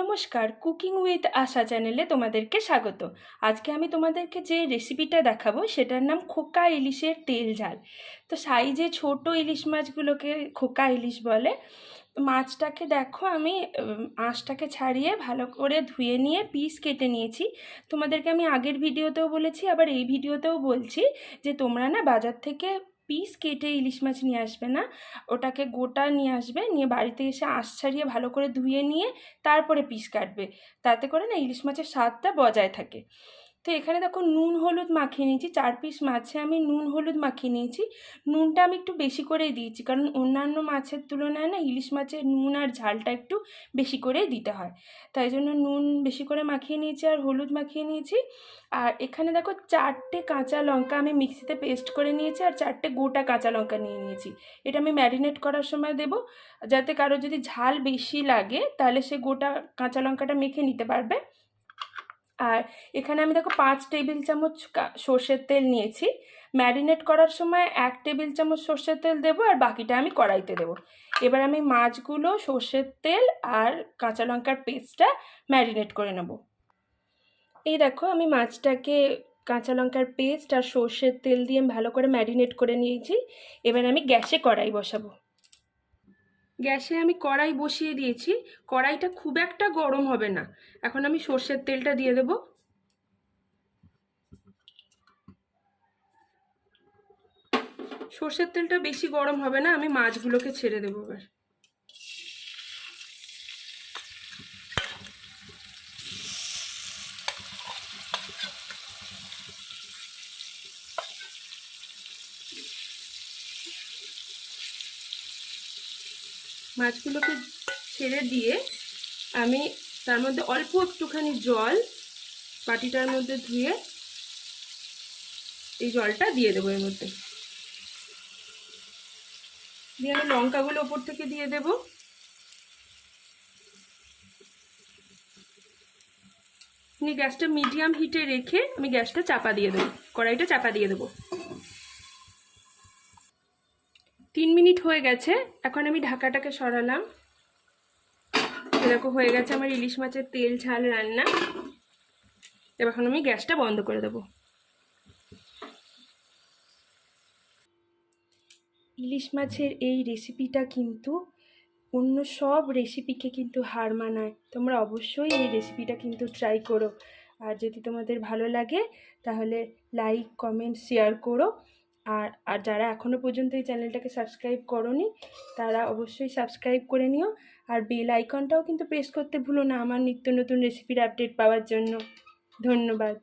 নমস্কার cooking with আশা চ্যানেলে তোমাদেরকে স্বাগত। আজকে আমি তোমাদেরকে যে রেসিপিটা দেখাবো, সেটার নাম খোকা ইলিশের তেল ঝাল। তো সাইজে ছোট ইলিশ মাছগুলোকে খোকা ইলিশ বলে। মাছটাকে দেখো, আমি আঁশটাকে ছাড়িয়ে ভালো করে ধুয়ে নিয়ে পিস কেটে নিয়েছি। তোমাদেরকে আমি আগের ভিডিওতেও বলেছি, আবার এই ভিডিওতেও বলছি যে তোমরা না বাজার থেকে পিস কেটে ইলিশ মাছ নিয়ে আসবে না। ওটাকে গোটা নিয়ে আসবে, নিয়ে বাড়িতে এসে আঁশ ছাড়িয়ে ভালো করে ধুয়ে নিয়ে তারপরে পিস কাটবে। তাতে করে না ইলিশ মাছের স্বাদটা বজায় থাকে। তো এখানে দেখো নুন, হলুদ মাখিয়ে নিয়েছি। চার পিস মাছে আমি নুন, হলুদ মাখিয়ে নিয়েছি। নুনটা আমি একটু বেশি করেই দিয়েছি, কারণ অন্যান্য মাছের তুলনায় না ইলিশ মাছের নুন আর ঝালটা একটু বেশি করেই দিতে হয়। তাই জন্য নুন বেশি করে মাখিয়ে নিয়েছি আর হলুদ মাখিয়ে নিয়েছি। আর এখানে দেখো চারটে কাঁচা লঙ্কা আমি মিক্সিতে পেস্ট করে নিয়েছি আর চারটে গোটা কাঁচা লঙ্কা নিয়ে নিয়েছি। এটা আমি ম্যারিনেট করার সময় দেবো, যাতে কারও যদি ঝাল বেশি লাগে তাহলে সে গোটা কাঁচা লঙ্কাটা মেখে নিতে পারবে। আর এখানে আমি দেখো পাঁচ টেবিল চামচ সর্ষের তেল নিয়েছি। ম্যারিনেট করার সময় এক টেবিল চামচ সর্ষের তেল দেবো আর বাকিটা আমি কড়াইতে দেবো। এবার আমি মাছগুলো, সর্ষের তেল আর কাঁচা লঙ্কার পেস্টটা ম্যারিনেট করে নেব। এই দেখো আমি মাছটাকে কাঁচা লঙ্কার পেস্ট আর সর্ষের তেল দিয়ে ভালো করে ম্যারিনেট করে নিয়েছি। এবার আমি গ্যাসে কড়াই বসাবো। গ্যাসে আমি কড়াই বসিয়ে দিয়েছি। কড়াইটা খুব একটা গরম হবে না। এখন আমি সর্ষের তেলটা দিয়ে দেব। সর্ষের তেলটা বেশি গরম হবে না, আমি মাছগুলোকে ছেড়ে দেবো এবার। মাছগুলোকে ছেড়ে দিয়ে আমি তার মধ্যে অল্প একটুখানি জল বাটিটার মধ্যে ধুয়ে এই জলটা দিয়ে দেবো এর মধ্যে। দিয়ে আমি লঙ্কাগুলো ওপর থেকে দিয়ে দেবো। গ্যাসটা মিডিয়াম হিটে রেখে আমি গ্যাসটা চাপা দিয়ে দেবো। কড়াইটা চাপা দিয়ে দেবো। তিন মিনিট হয়ে গেছে, এখন আমি ঢাকাটাকে সরালাম। এরকম হয়ে গেছে আমার ইলিশ মাছের তেল, ঝাল, রান্না। এবার এখন আমি গ্যাসটা বন্ধ করে দেবো। ইলিশ মাছের এই রেসিপিটা কিন্তু অন্য সব রেসিপিকে কিন্তু হার মানায়। তোমরা অবশ্যই এই রেসিপিটা কিন্তু ট্রাই করো। আর যদি তোমাদের ভালো লাগে, তাহলে লাইক, কমেন্ট, শেয়ার করো। আর আর যারা এখনও পর্যন্ত এই চ্যানেলটাকে সাবস্ক্রাইব করনি, তারা অবশ্যই সাবস্ক্রাইব করে নিও। আর বেল আইকনটাও কিন্তু প্রেস করতে ভুলো না আমার নিত্য নতুন রেসিপির আপডেট পাওয়ার জন্য। ধন্যবাদ।